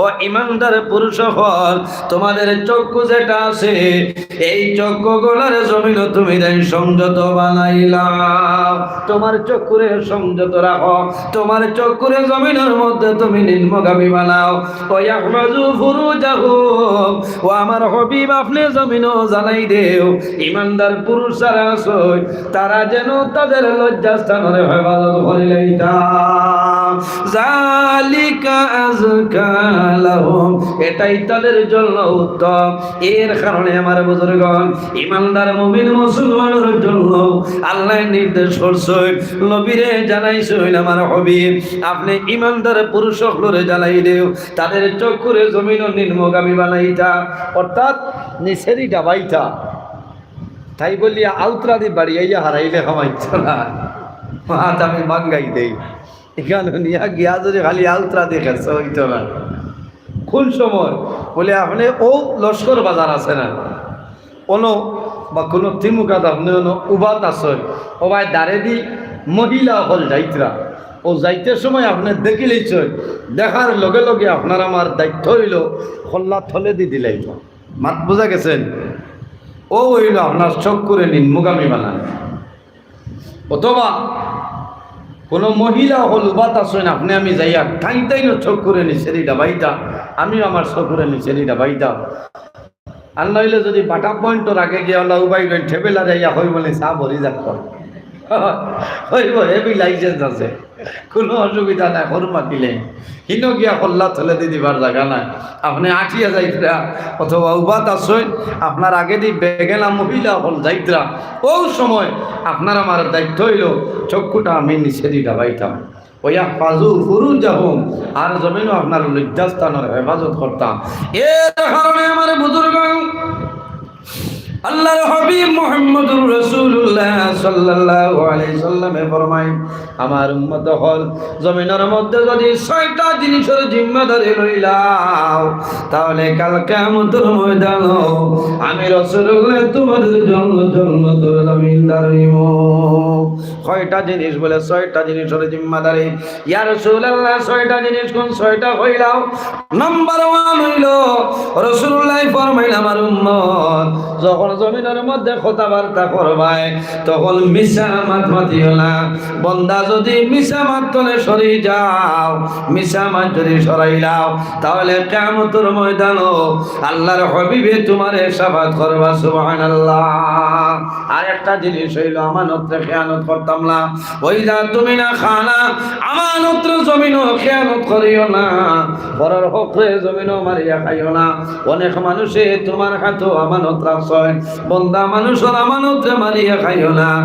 ও ইমানদার পুরুষ হল, তোমাদের চক্ষু যেটা আছে, এই চক্ষু গোলার জমিন তুমি দেন সংযত বানাইলাম তোমার চক্ষুরে সংযত রাখো, তোমার চক্ষুরে জমিনের মধ্যে তুমি নিম্নগামী বানাও। ও ইয়াহমাজু ফুরুজাহু, ও আমার হবিব, আপনি জমিনও জানাই দেও। ইমানদার পুরুষ যারা তারা যেন তাদের লজ্জাস্থানের হেফাজত করে লইতাম জালিকা আজকা লাহুম। এটাই তাদের জন্য উত্তম। এর কারণে আমার বুজুর্গণ, ইমানদার মুমিন মুসলমানের জন্য আল্লাহ নির্দেশ করছে। নবীরে জানাইছেন আমার হবিব, আপনি ইমানদার পুরুষ সকলরে জানাই দেও। তাদের চক্ষুরে জমিন নির্মগামী বানাইতা, অর্থাৎ নিচেরই ডাবাইতা তাই বলি আউতরা দি বাড়ি এই হারাইলে খামাইছ না হাত আমি মাঙ্গাই দেই। গিয়া যদি খালি সময় আপনি ও আছে না? কোনো বা কোনো আছে? হল যাইতে সময় আপনি দেখিলেই দেখার লগে লগে আপনার আমার দায়িত্ব হইল, খোল্লা থলে দি দিলাই। মাত বোঝা গেছেন? ও হইল আপনার চোখ করে নিন মুগামি বানান। অথবা কোনো মহিলা হল বাত আসেন আপনি আমি যাইয়া ঠাই তাই চোখ করে নিছে সেরিটা ভাইটা আমিও আমার চোখ করে নিছে সেরিটা ভাইটা আর নইলে যদি বাটা পয়েন্টর আগে গিয়ে আল্লাহ উবাই ঠেবেলা যাইয়া হই বলে চা ভরি যাক হইব, হেভি লাইসেন্স আছে। কোনো অসুবিধা নাই সরু মাতিলে থলে দিবার জায়গা নাই। আপনি আঠিয়া যাইতরা অথবা উবাত আসই আপনার আগে দি বেগেলা মহিলা হল যাইতরা ও সময় আপনার আমার দায়িত্ব হইল চক্ষুটা আমি নিচে দি ডাবাইতাম ওয়া ফাজু ফুরু যাহম আর জমিনও আপনার লজ্জাস্থানের হেফাজত করতাম এর কারণে আমার বুজুর্গ আল্লাহর হাবিব মুহাম্মদুর রাসূলুল্লাহ সাল্লাল্লাহু আলাইহি সাল্লামে আমার উম্মত হল, জমিনের মধ্যে যদি ছয়টা জিনিসের জিম্মাদারি লইলাও তাহলে কাল কিয়ামতের ময়দান আমি রাসূলুল্লাহ তোমাদের জন্য জন্য তোর জমিনদার হইব। ছয়টা জিনিস বলে ছয়টা জিনিসের জিম্মাদারি। ইয়া রাসূলুল্লাহ, ছয়টা জিনিস কোন ছয়টা হইলাও নাম্বার ওয়ান হইল, রাসূলুল্লাহ ফরমাইল, আমার উম্মত যখন জমিনের মধ্যে কথাবার্তা করবায় তখন মিশা মাত মাতিও না বন্দা যদি মিশা মাত তলে সরি যাও মিশা মাত যদি সরাইলাও তাহলে কেমতর ময়দান আল্লাহর হবিবে তোমার সাবাদ করবা, সুবহানাল্লাহ। আর একটা জিনিস হইল আমানত খেয়ানত করতাম না। ওই যা তুমি না খানা আমানত জমিন খেয়ানত করিও না। পরের হকরে জমিন মারিয়া খাইও না। অনেক মানুষে তোমার হাতও আমানত রাখছেন। বন্দা মানুষের আমানত মারিয়া খাইও না।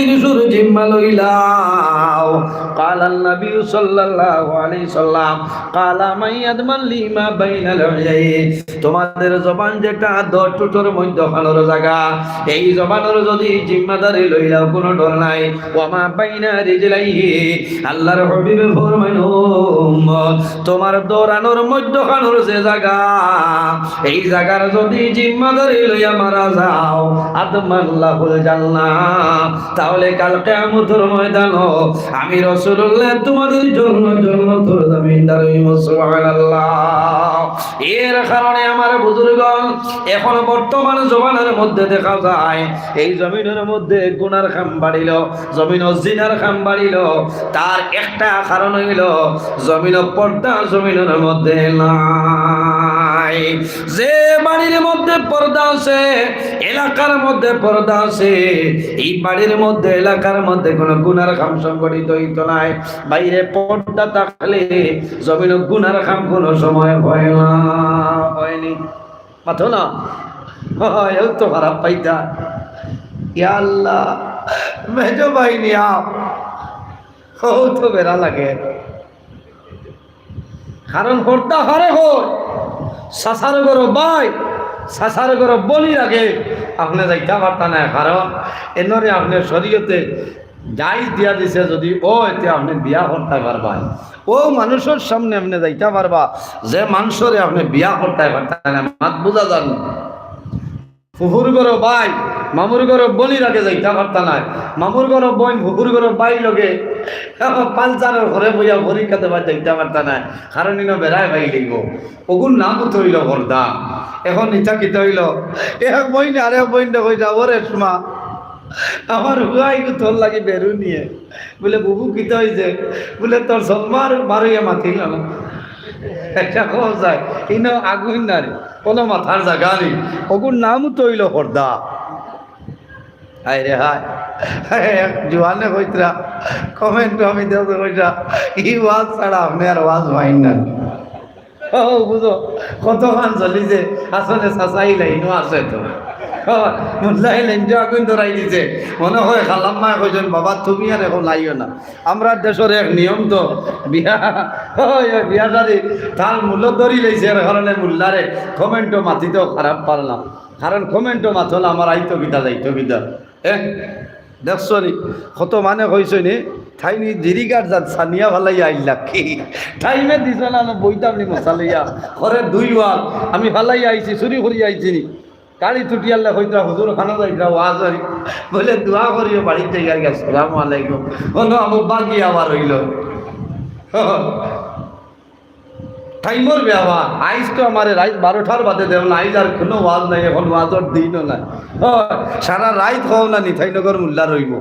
জিনিসের জিম্মা লইলাও قال النبي صلى الله عليه وسلم قال من يضمن لي ما بين لحييه তোমাদের জবান যেটা দশ টুটোর মধ্যে খানোর জায়গা এই জবানের যদি জিম্মাদারি লইলাও কোনো ডর নাই ওমা বাইনা রিজলাইহি আল্লাহর হবিবে ফরমাইন তোমার দৌড়ানোর মধ্য খানোর যে জায়গা এই জায়গার যদি জিম্মাদারি লইয়া মারা যাও আদমাল্লাহুল জান্নাহ তাহলে কাল কিয়ামতের ময়দান আমি রাসূলুল্লাহ তোমাদের জন্য জন্য তোর জমিনদার এর কারণে আমার বুজুর্গণ, এখন বর্তমান জমানের মধ্যে দেখা যায়, এই জমিনের মধ্যে গুনার খাম বাড়িল, জমিন জিনার খাম বাড়িল। তার একটা কারণ হইল, জমিন পর্দা জমিনের মধ্যে নাই। যে বাড়ির মধ্যে পর্দা আছে, এলাকার মধ্যে পর্দা আছে, এই বাড়ির মধ্যে, এলাকার মধ্যে কোনো গুনার খাম সংগঠিত হইত নাই। বাইরে পর্দা থাকলে জমিন গুনার খাম কোনো সময় হয় না, হয়নি। পাথো না। হয় তো খারাপ পাইতা। আল্লাহ, মেজো বাহিনী আপ ও তো বেড়া লাগে। কারণ হর্তা হারে হয় সাসার গরো বাই, সাসার গরো বলি আগে আপনি যাইতে পারতা না কারণ এনরে আপনি শরীয়তে যাই দিয়া দিছে যদি, ও এতে আপনি বিয়া করতে পারবা ও মানুষের সামনে আপনি যাইতে পারবা, যে মানুষরে আপনি বিয়া করতে পারতা না মাত বুঝা যান ফুফুর গরো বাই, মামুর গরো বলি রাখে যাইতে পারতা নাই। মামুর গরো বইন, ফুফুর গরো বাই লগে পালচারের ঘরে বইয়া পরীক্ষা দেবা যাইতে পারতা নাই। কারণ ইনো বেড়ায় বাই লিখব। ওগুন নাম তো হইল বরদা। এখন ইচ্ছা কিতে হইল? এক বইন আরে বইন কইটা ওরে সুমা। আমার হুয়াই তোর লাগি বেরু নিয়ে। বলে বুবু কিতে হয়েছে বলে, তোর সলমার মারইয়া মাতিল না খবর যায়, ইনো আগুন নারী, কোনো মাথার জায়গা নেই। ওগুর নাম তৈল হরদা আমি ছাড়া চলিছে আসলে চাচাই আছে তো। দিছে। মনে হয় খালাম মা কইছেন, বাবা, তুমি আর এখন লাইও না। আমরা দেশের এক নিয়ম তো, বিয়া বিয়া দাঁড়ি তার মূল্য ধরি লাইছে এর কারণে মুল্লারে কমেন্টও মাতিতেও খারাপ পারলাম। কারণ কমেন্টও মাথল আমার আইতো গীতা যাইতো গীতা এ দেখছ নি কত মানে কইছ নি, ঠাইনি জিরিগার যাত সানিয়া ভালাই আইলা। কি? টাইমে দিছ না না বইতাম নি মশালাইয়া ঘরে দুই ওয়াল আমি ভালাই আইছি চুরি করি আইছি নি। গাড়ি তুটিয়ালে হইতা হুজুর খানা যাইতা ওয়াজ হরি বলে দোয়া করিও বাড়িতে গাড়ি আসসালামু আলাইকুম। বলো আমার বাকি আবার হইল। টাইমর বেয়া আইস তো আমার রাইত বারোটার বাদে দেব না আইজ আর কোনো ওয়াজ নাই এখন ওয়াজর দিনও নাই সারা রাইত হও না নিথাইনগর মোল্লা রইব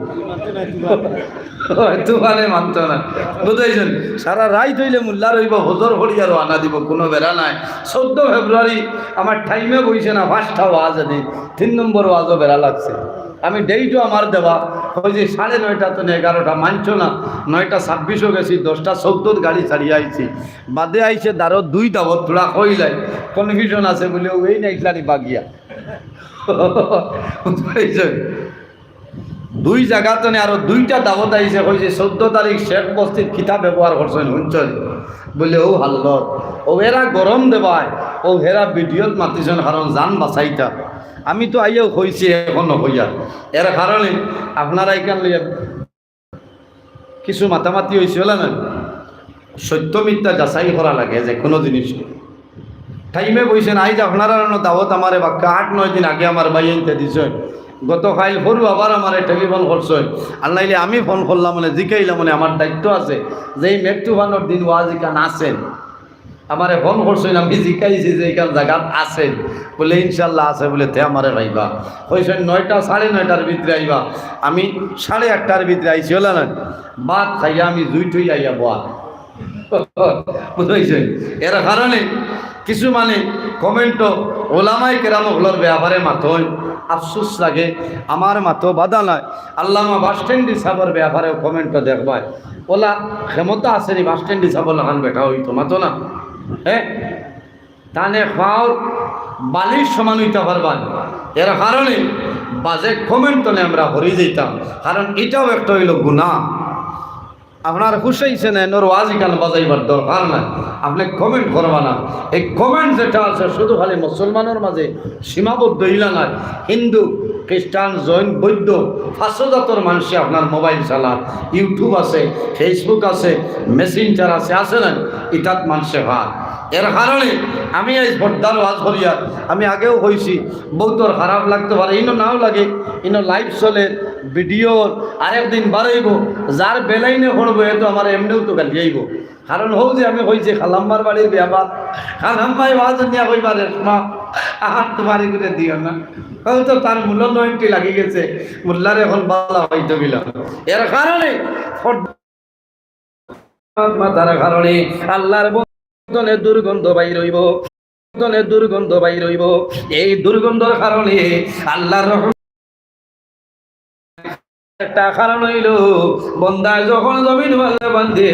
তুফানে মানত না বুঝাইছেন সারা রাইত হইলে মোল্লা রইব হজর হরি আর আনা দিব কোনো বেড়া নাই চৌদ্দ ফেব্রুয়ারি আমার টাইমে বইছে না পাঁচটা ওয়াজ নেই তিন নম্বর ওয়াজও বেড়া লাগছে আমি ডেইটও আমার দেওয়া। ওই যে সাড়ে নয়টা তো এগারোটা, মানছ না? নয়টা ছাব্বিশও গেছি, দশটা চৌদ্দত গাড়ি ছাড়িয়ে আইছি। বাদে আইছে দারো দুই দাবত তোরা কইলাই। কনফিউশন আছে, বলে ওই নাইলারি বাগিয়া। দুই জায়গাতে আরও দুইটা দাবত আইছে, কইছে, চোদ্দ তারিখ শেখ বস্তির খিতা ব্যবহার করছেন, শুনছেন? বলে, ও হাল্লত, ও এরা গরম দেবায়, ও হেরা ভিডিওত মাতিছেন, কারণ জান বাঁচাইতা আমি তো আইয়াও কইছি এখনও হইয়া। এর কারণে আপনারা এখান লইয়া কিছু মাতামাতি হয়েছিল না? সত্য মিথ্যা যাচাই করা লাগে যে কোনো জিনিস। টাইমে বইছেন আইজ আপনারা দাওয়াত আমারে বাক্কা আট, নয় দিন আগে আমার ভাই আনতে দিছেন গত খাইল সরু আবার আমার টেলিফোন আর নাইলে আমি ফোন করলাম মানে জিকাইলাম মানে আমার দায়িত্ব আছে। যে এই মেঘটুফানোর দিন ওয়াজিকান আছেন। আমারে ফোন করছেন আমি জিকাইছি যে এইখান জায়গাত আছেন বলে, ইনশাল্লাহ আছে, বলে, তে আমারে ভাইবা কইছেন নয়টা, সাড়ে নয়টার ভিতরে আইবা। আমি সাড়ে আটটার ভিতরে আইছি হলে না? বাদ খাইয়া আমি জুই টুই আইয়া বয়া। বুঝাইছেন এর কারণে কিছু মানে কমেন্ট ওলামাই কেরামগুলোর ব্যাপারে মাথয় আফসোস লাগে, আমার মাথো বাধা নাই। আল্লামা বাস স্ট্যান্ড হিসাবের ব্যাপারে কমেন্ট দেখবায়। ওলা ক্ষমতা আছে নি বাস স্ট্যান্ড হিসাবে লাগান বেটা হইতো মাতো না। হ্যাঁ তানে খাওয়ার বালির সমান হইতে পারবান এর কারণে বাজে কমেন্ট আমরা হরি যেতাম কারণ এটাও একটা হইল গুণা আপনার হুসাইছে না, নোর গান বাজাইবার দরকার নাই। আপনি কমেন্ট করবা না। এই কমেন্ট যেটা আছে, শুধু খালি মুসলমানের মাঝে সীমাবদ্ধ হইলা নাই। হিন্দু, খ্রিস্টান, জৈন, বৌদ্ধ পাঁচশো মানুষে আপনার মোবাইল চালা ইউটিউব আছে ফেসবুক আছে মেসেঞ্জার আছে আছে না? ইটাত মানুষে ভাত এর কারণে আমি এই ভোটদার ওয়াজ করিয়া, আমি আগেও হয়েছি বহুতর খারাপ লাগতে পারে, ইনো নাও লাগে, ইনো লাইভ চলে ভিডিওর আরেকদিন বাড়াইব, যার বেলাইনে পড়ব, এ তো আমার এমনিও তো গালিয়াইব কারণ হোক যে আমি হয়েছি খালাম্মার বাড়ির ব্যাপার খালাম্মাই ওয়াজ নিয়ে কইবার মা আহার তোমার করে দিও না। হয়তো তার মূল্য নয়টি লাগি গেছে মোল্লার এখন বালা হইতে গেলাম এর কারণে তার কারণে আল্লাহর বন্ধনে দুর্গন্ধ বাইর হইব দুর্গন্ধ বাইর হইব। এই দুর্গন্ধর কারণে আল্লাহর একটা কারণ হইল বন্দায় যখন জমিন বান্ধে